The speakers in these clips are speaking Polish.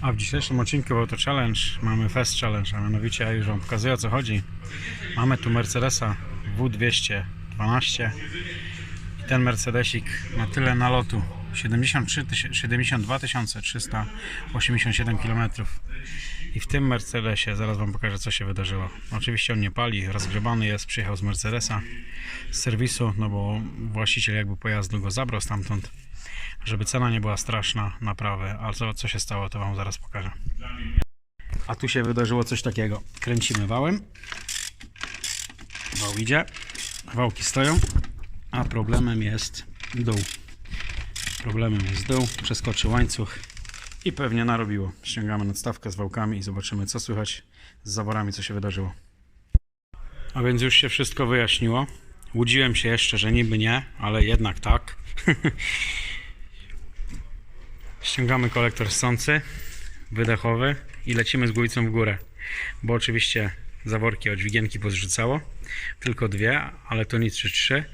A w dzisiejszym odcinku Auto Challenge mamy Fest Challenge, a mianowicie ja już Wam pokazuję o co chodzi. Mamy tu Mercedesa W212 i ten Mercedesik ma tyle nalotu 73 tysię- 72 387 km i w tym Mercedesie zaraz Wam pokażę co się wydarzyło. Oczywiście on nie pali, rozgrzebany jest, przyjechał z Mercedesa z serwisu, no bo właściciel jakby pojazdu go zabrał stamtąd żeby cena nie była straszna naprawy, ale co, co się stało, to Wam zaraz pokażę. A tu się wydarzyło coś takiego. Kręcimy wałem. Wał idzie. Wałki stoją, a problemem jest dół. Problemem jest dół. Przeskoczy łańcuch i pewnie narobiło. Ściągamy nadstawkę z wałkami i zobaczymy, co słychać z zaworami, co się wydarzyło. A więc już się wszystko wyjaśniło. Łudziłem się jeszcze, że niby nie, ale jednak tak. Ściągamy kolektor ssący, wydechowy i lecimy z głowicą w górę. Bo oczywiście zaworki od dźwigienki pozrzucało. Tylko dwie, ale to nic czy trzy.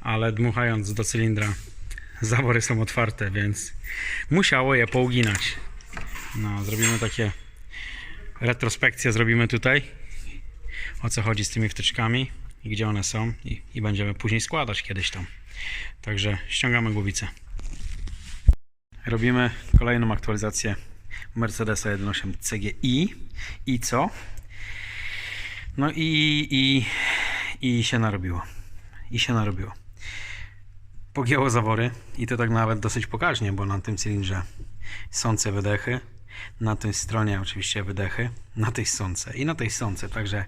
Ale dmuchając do cylindra zawory są otwarte, więc musiało je pouginać. No, zrobimy takie retrospekcje zrobimy tutaj. O co chodzi z tymi wtyczkami i gdzie one są i, i będziemy później składać kiedyś tam. Także ściągamy głowicę. Robimy kolejną aktualizację Mercedesa 1.8 CGI. I co? No i, i, i się narobiło. I się narobiło. Pogięło zawory i to tak nawet dosyć pokaźnie, bo na tym cylindrze sące wydechy, na tej stronie oczywiście wydechy, na tej sące i na tej sące, także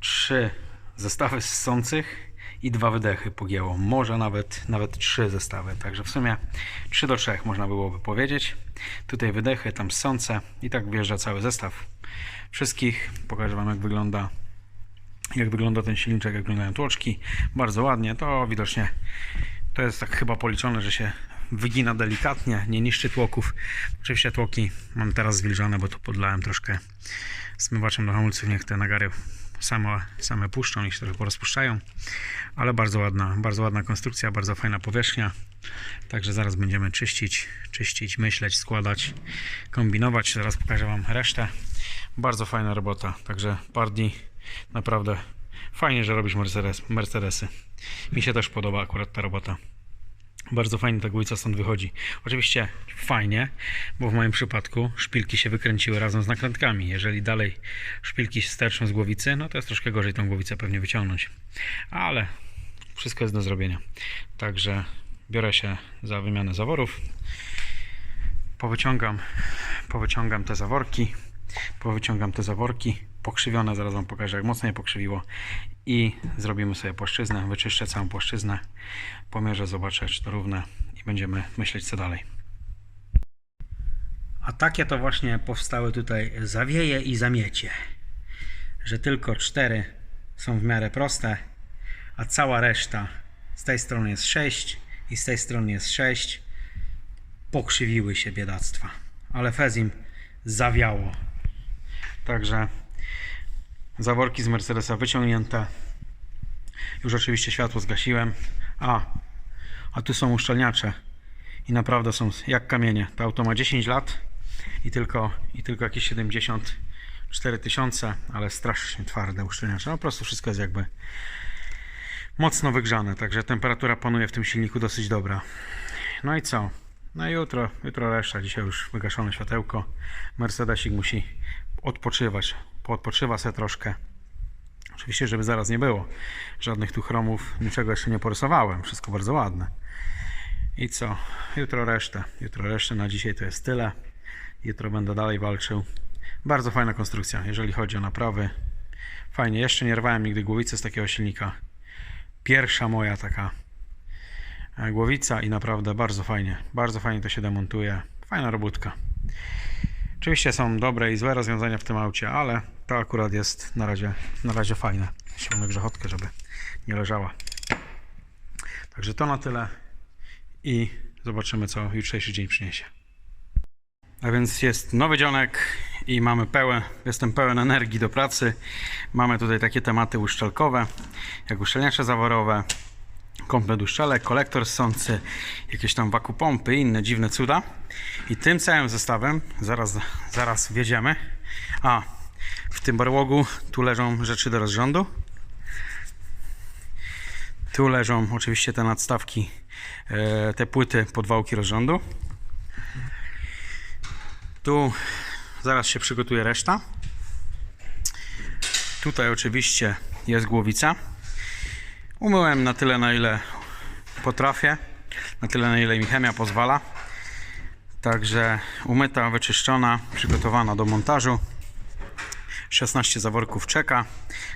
trzy zestawy ssących i dwa wydechy pogięło. Może nawet, nawet trzy zestawy. Także w sumie 3 do 3 można byłoby powiedzieć. Tutaj wydechy, tam ssące i tak wjeżdża cały zestaw wszystkich. Pokażę Wam jak wygląda jak wygląda ten silniczek, jak wyglądają tłoczki. Bardzo ładnie. To widocznie to jest tak chyba policzone, że się wygina delikatnie, nie niszczy tłoków. Oczywiście tłoki mam teraz zwilżone, bo tu podlałem troszkę smywaczem do hamulców. Niech te nagary same, puszczą i się trochę porozpuszczają. Ale bardzo ładna, bardzo ładna konstrukcja, bardzo fajna powierzchnia. Także zaraz będziemy czyścić, czyścić, myśleć, składać, kombinować. Zaraz pokażę Wam resztę. Bardzo fajna robota. Także Pardi naprawdę fajnie, że robisz Mercedes, Mercedesy. Mi się też podoba akurat ta robota. Bardzo fajnie ta głowica stąd wychodzi. Oczywiście fajnie, bo w moim przypadku szpilki się wykręciły razem z nakrętkami. Jeżeli dalej szpilki sterczą z głowicy, no to jest troszkę gorzej tą głowicę pewnie wyciągnąć. Ale wszystko jest do zrobienia. Także biorę się za wymianę zaworów. Powyciągam, powyciągam te zaworki. Powyciągam te zaworki. Pokrzywione, zaraz Wam pokażę jak mocno je pokrzywiło. I zrobimy sobie płaszczyznę. Wyczyszczę całą płaszczyznę. Pomierzę, zobaczę czy to równe i będziemy myśleć co dalej. A takie to właśnie powstały tutaj zawieje i zamiecie. Że tylko cztery są w miarę proste, a cała reszta z tej strony jest 6 i z tej strony jest 6. Pokrzywiły się biedactwa. Ale Fezim zawiało. Także zaworki z Mercedesa wyciągnięte. Już oczywiście światło zgasiłem. A, a tu są uszczelniacze. I naprawdę są jak kamienie. To auto ma 10 lat i tylko, i tylko jakieś 74 tysiące, ale strasznie twarde uszczelniacze. No po prostu wszystko jest jakby mocno wygrzane, także temperatura panuje w tym silniku dosyć dobra. No i co? No i jutro, jutro reszta. Dzisiaj już wygaszone światełko. Mercedesik musi odpoczywać. Poodpoczywa sobie troszkę. Oczywiście, żeby zaraz nie było. Żadnych tu chromów, niczego jeszcze nie porysowałem. Wszystko bardzo ładne. I co? Jutro resztę. Jutro resztę na dzisiaj to jest tyle. Jutro będę dalej walczył. Bardzo fajna konstrukcja, jeżeli chodzi o naprawy. Fajnie. Jeszcze nie rwałem nigdy głowicy z takiego silnika. Pierwsza moja taka e, głowica i naprawdę bardzo fajnie. Bardzo fajnie to się demontuje. Fajna robótka. Oczywiście są dobre i złe rozwiązania w tym aucie, ale to akurat jest na razie, na razie fajne. Ściągnę grzechotkę, żeby nie leżała. Także to na tyle i zobaczymy, co jutrzejszy dzień przyniesie. A więc jest nowy dzionek i mamy pełen, jestem pełen energii do pracy. Mamy tutaj takie tematy uszczelkowe, jak uszczelniacze zaworowe, komplet uszczelek, kolektor ssący, jakieś tam wakupompy i inne dziwne cuda. I tym całym zestawem zaraz, zaraz wjedziemy. A, w tym barłogu tu leżą rzeczy do rozrządu. Tu leżą oczywiście te nadstawki, e, te płyty podwałki rozrządu. Tu zaraz się przygotuje reszta. Tutaj oczywiście jest głowica. Umyłem na tyle, na ile potrafię, na tyle, na ile mi chemia pozwala. Także umyta, wyczyszczona, przygotowana do montażu. 16 zaworków czeka.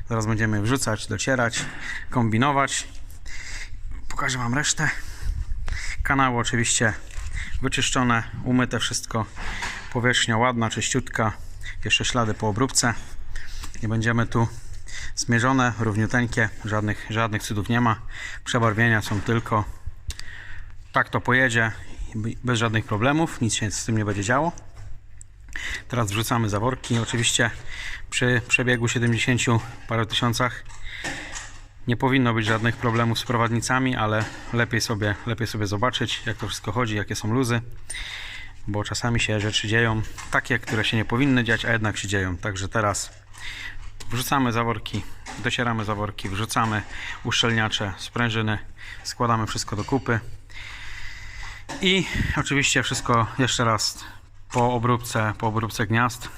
Zaraz będziemy wrzucać, docierać, kombinować. Pokażę Wam resztę. Kanały oczywiście wyczyszczone, umyte wszystko. Powierzchnia ładna, czyściutka. Jeszcze ślady po obróbce. Nie będziemy tu zmierzone, równiuteńkie, żadnych, żadnych cudów nie ma. Przebarwienia są tylko. Tak to pojedzie, bez żadnych problemów, nic się z tym nie będzie działo. Teraz wrzucamy zaworki. Oczywiście przy przebiegu 70 paru tysiącach nie powinno być żadnych problemów z prowadnicami, ale lepiej sobie, lepiej sobie zobaczyć, jak to wszystko chodzi, jakie są luzy, bo czasami się rzeczy dzieją takie, które się nie powinny dziać, a jednak się dzieją. Także teraz wrzucamy zaworki, docieramy zaworki, wrzucamy uszczelniacze, sprężyny, składamy wszystko do kupy i oczywiście wszystko jeszcze raz po obróbce, po obróbce gniazd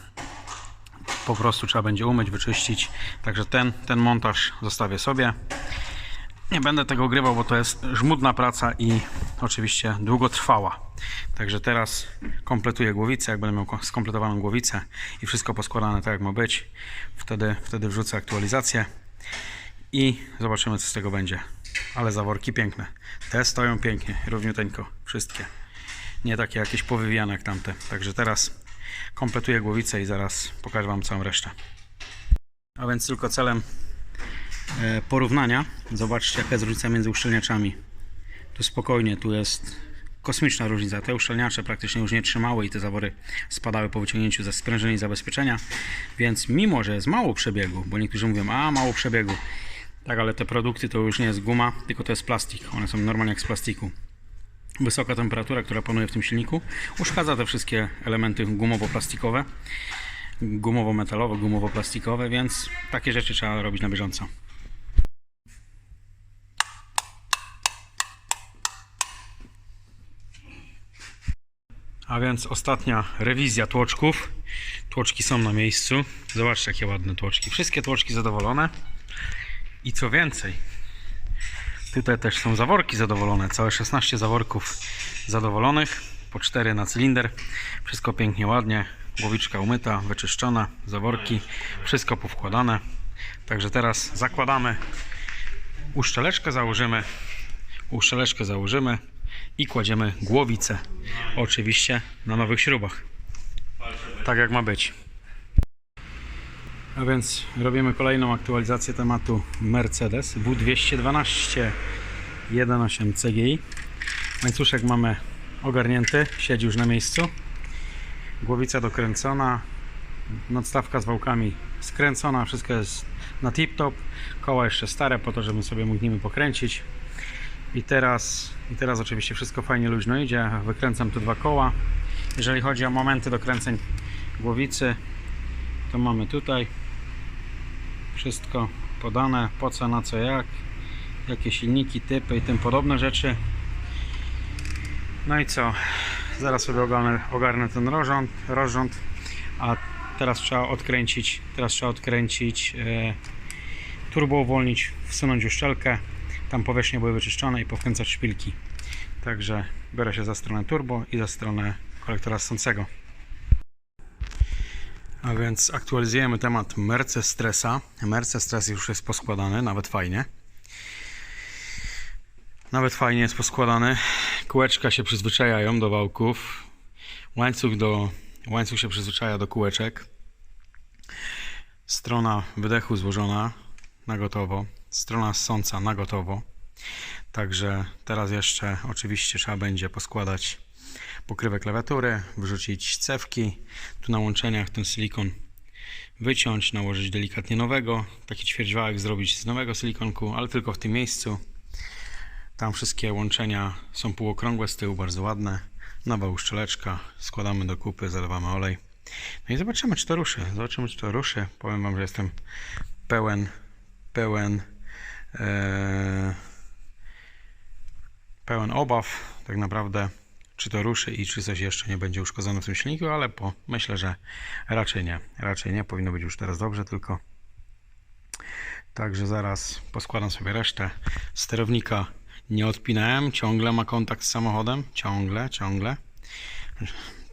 po prostu trzeba będzie umyć, wyczyścić. Także ten, ten montaż zostawię sobie. Nie będę tego grywał, bo to jest żmudna praca i oczywiście długotrwała. Także teraz kompletuję głowicę. Jak będę miał skompletowaną głowicę i wszystko poskładane tak jak ma być, wtedy, wtedy wrzucę aktualizację i zobaczymy co z tego będzie. Ale zaworki piękne. Te stoją pięknie, równiuteńko, wszystkie. Nie takie jakieś powywijane jak tamte. Także teraz kompletuję głowicę i zaraz pokażę Wam całą resztę. A więc tylko celem porównania, zobaczcie jaka jest różnica między uszczelniaczami. Tu spokojnie, tu jest kosmiczna różnica. Te uszczelniacze praktycznie już nie trzymały i te zawory spadały po wyciągnięciu ze sprężyny i zabezpieczenia, więc mimo, że jest mało przebiegu, bo niektórzy mówią, a mało przebiegu, tak, ale te produkty to już nie jest guma, tylko to jest plastik. One są normalnie jak z plastiku wysoka temperatura, która panuje w tym silniku, uszkadza te wszystkie elementy gumowo-plastikowe, gumowo-metalowe, gumowo-plastikowe, więc takie rzeczy trzeba robić na bieżąco. A więc ostatnia rewizja tłoczków. Tłoczki są na miejscu. Zobaczcie jakie ładne tłoczki. Wszystkie tłoczki zadowolone. I co więcej, Tutaj też są zaworki zadowolone, całe 16 zaworków zadowolonych, po 4 na cylinder. Wszystko pięknie, ładnie, głowiczka umyta, wyczyszczona, zaworki, wszystko powkładane. Także teraz zakładamy, uszczeleczkę założymy, uszczeleczkę założymy i kładziemy głowicę. Oczywiście na nowych śrubach. Tak jak ma być. A więc robimy kolejną aktualizację tematu Mercedes W212 1.8 CGI. Łańcuszek mamy ogarnięty, siedzi już na miejscu. Głowica dokręcona, nadstawka z wałkami skręcona, wszystko jest na tip-top. Koła jeszcze stare po to, żebym sobie mógł nimi pokręcić. I teraz, I teraz oczywiście wszystko fajnie luźno idzie. Wykręcam tu dwa koła. Jeżeli chodzi o momenty dokręceń głowicy, to mamy tutaj wszystko podane, po co, na co, jak jakie silniki, typy i tym podobne rzeczy no i co zaraz sobie ogarnę, ogarnę ten rozrząd, rozrząd a teraz trzeba odkręcić teraz trzeba odkręcić e, turbo uwolnić, wsunąć uszczelkę tam powierzchnie były wyczyszczone i powkręcać szpilki także biorę się za stronę turbo i za stronę kolektora ssącego a więc aktualizujemy temat Merce Stressa. Merce już jest poskładany, nawet fajnie. Nawet fajnie jest poskładany. Kółeczka się przyzwyczajają do wałków. Łańcuch, do, łańcuch się przyzwyczaja do kółeczek. Strona wydechu złożona na gotowo. Strona ssąca na gotowo. Także teraz jeszcze oczywiście trzeba będzie poskładać pokrywę klawiatury, wrzucić cewki, tu na łączeniach ten silikon wyciąć, nałożyć delikatnie nowego, taki ćwierćwałek zrobić z nowego silikonku, ale tylko w tym miejscu. Tam wszystkie łączenia są półokrągłe z tyłu, bardzo ładne. Nowa uszczeleczka. Składamy do kupy, zalewamy olej. No i zobaczymy, czy to ruszy. Zobaczymy, czy to ruszy. Powiem Wam, że jestem pełen, pełen, pełen obaw, tak naprawdę, czy to ruszy i czy coś jeszcze nie będzie uszkodzone w tym silniku, ale po, myślę, że raczej nie. Raczej nie. Powinno być już teraz dobrze, tylko Także zaraz poskładam sobie resztę. Sterownika nie odpinałem, ciągle ma kontakt z samochodem. Ciągle, ciągle.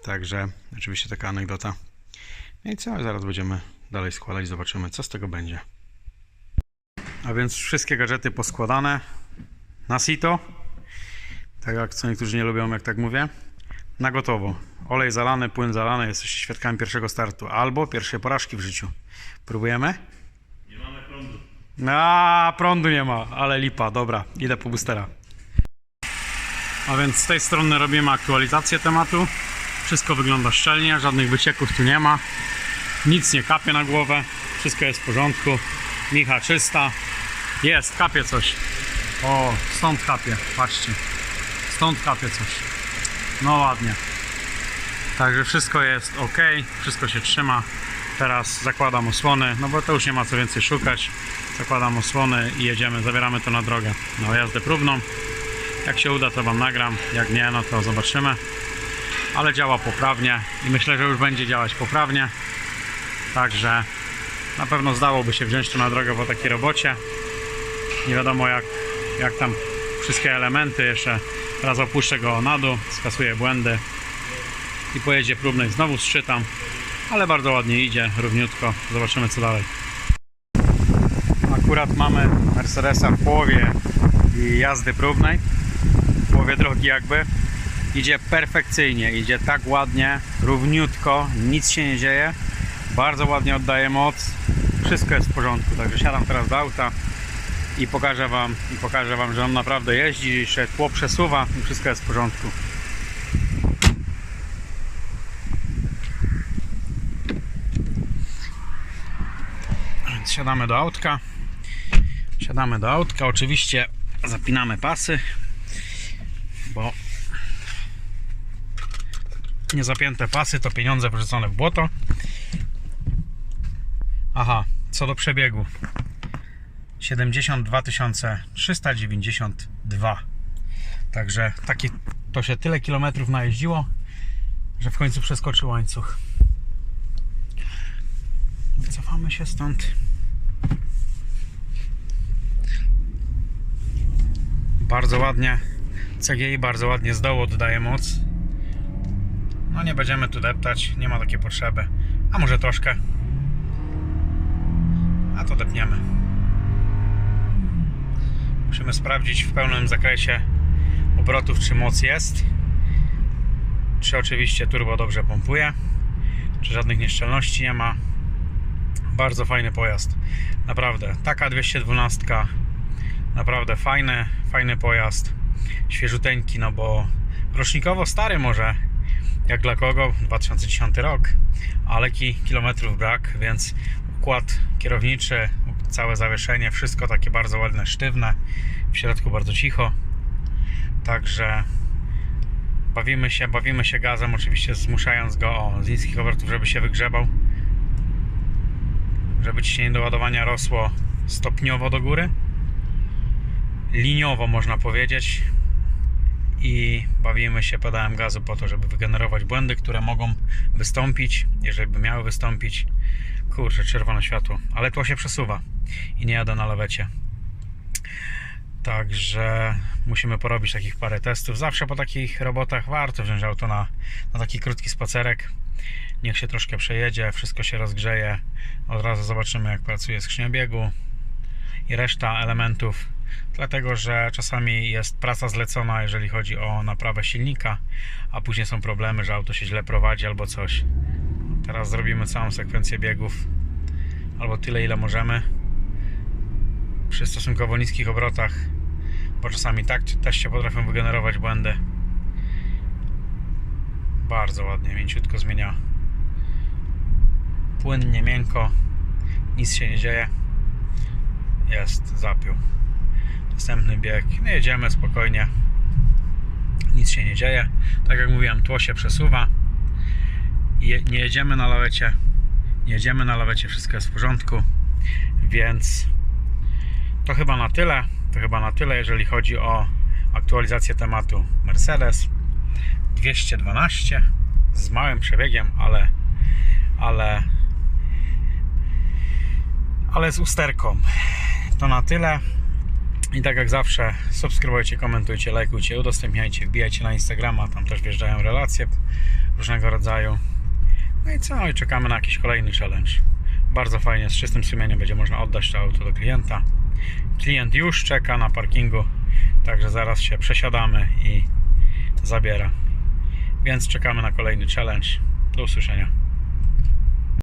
Także oczywiście taka anegdota. No i co? Zaraz będziemy dalej składać, zobaczymy co z tego będzie. A więc wszystkie gadżety poskładane na sito. Tak jak co niektórzy nie lubią, jak tak mówię. Na gotowo. Olej zalany, płyn zalany. Jesteście świadkami pierwszego startu albo pierwszej porażki w życiu. Próbujemy? A, prądu nie ma, ale lipa, dobra, idę po boostera. A więc z tej strony robimy aktualizację tematu. Wszystko wygląda szczelnie, żadnych wycieków tu nie ma. Nic nie kapie na głowę, wszystko jest w porządku. Micha czysta. Jest, kapie coś. O, stąd kapie, patrzcie. Stąd kapie coś. No ładnie. Także wszystko jest ok, wszystko się trzyma. Teraz zakładam osłony, no bo to już nie ma co więcej szukać. Zakładam osłony i jedziemy, zabieramy to na drogę, na jazdę próbną. Jak się uda, to Wam nagram, jak nie, no to zobaczymy. Ale działa poprawnie i myślę, że już będzie działać poprawnie. Także na pewno zdałoby się wziąć to na drogę po takiej robocie. Nie wiadomo jak, jak tam wszystkie elementy, jeszcze raz opuszczę go na dół, skasuję błędy i pojedzie próbnej znowu zszytam, ale bardzo ładnie idzie, równiutko. Zobaczymy co dalej. Akurat mamy Mercedesa w połowie jazdy próbnej, w połowie drogi jakby. Idzie perfekcyjnie, idzie tak ładnie, równiutko, nic się nie dzieje. Bardzo ładnie oddaje moc, wszystko jest w porządku, także siadam teraz do auta i pokażę Wam, i pokażę wam że on naprawdę jeździ, że tło przesuwa i wszystko jest w porządku. Więc siadamy do autka. Siadamy do autka, oczywiście zapinamy pasy, bo niezapięte pasy to pieniądze wyrzucone w błoto. Aha, co do przebiegu 72 392 Także taki, to się tyle kilometrów najeździło, że w końcu przeskoczy łańcuch. Wycofamy się stąd. Bardzo ładnie. CGI bardzo ładnie z dołu oddaje moc. No nie będziemy tu deptać, nie ma takiej potrzeby. A może troszkę. A to depniemy. Musimy sprawdzić w pełnym zakresie obrotów, czy moc jest. Czy oczywiście turbo dobrze pompuje. Czy żadnych nieszczelności nie ma. Bardzo fajny pojazd. Naprawdę. Taka 212 naprawdę fajny, fajny pojazd. Świeżuteńki, no bo rocznikowo stary może, jak dla kogo, 2010 rok, ale ki kilometrów brak, więc układ kierowniczy, całe zawieszenie, wszystko takie bardzo ładne, sztywne, w środku bardzo cicho. Także bawimy się, bawimy się gazem, oczywiście zmuszając go o, z niskich obrotów, żeby się wygrzebał. Żeby ciśnienie do ładowania rosło stopniowo do góry. Liniowo można powiedzieć i bawimy się podałem gazu po to, żeby wygenerować błędy, które mogą wystąpić, jeżeli by miały wystąpić. Kurczę, czerwone światło, ale tło się przesuwa i nie jadę na lawecie. Także musimy porobić takich parę testów. Zawsze po takich robotach warto wziąć auto na, na taki krótki spacerek. Niech się troszkę przejedzie, wszystko się rozgrzeje. Od razu zobaczymy, jak pracuje skrzynia biegu i reszta elementów dlatego że czasami jest praca zlecona, jeżeli chodzi o naprawę silnika, a później są problemy, że auto się źle prowadzi albo coś. Teraz zrobimy całą sekwencję biegów, albo tyle, ile możemy, przy stosunkowo niskich obrotach, bo czasami tak też się potrafią wygenerować błędy. Bardzo ładnie, mięciutko zmienia. Płynnie, miękko, nic się nie dzieje. Jest, zapiął. Następny bieg. No jedziemy spokojnie. Nic się nie dzieje. Tak jak mówiłem, tło się przesuwa. Je, nie jedziemy na lawecie. Nie jedziemy na lawecie, wszystko jest w porządku. Więc to chyba na tyle. To chyba na tyle, jeżeli chodzi o aktualizację tematu Mercedes 212 z małym przebiegiem, ale ale ale z usterką. To na tyle. I tak jak zawsze, subskrybujcie, komentujcie, lajkujcie, udostępniajcie, wbijajcie na Instagrama, tam też wjeżdżają relacje różnego rodzaju. No i co? I czekamy na jakiś kolejny challenge. Bardzo fajnie, z czystym sumieniem będzie można oddać to auto do klienta. Klient już czeka na parkingu, także zaraz się przesiadamy i zabiera. Więc czekamy na kolejny challenge. Do usłyszenia.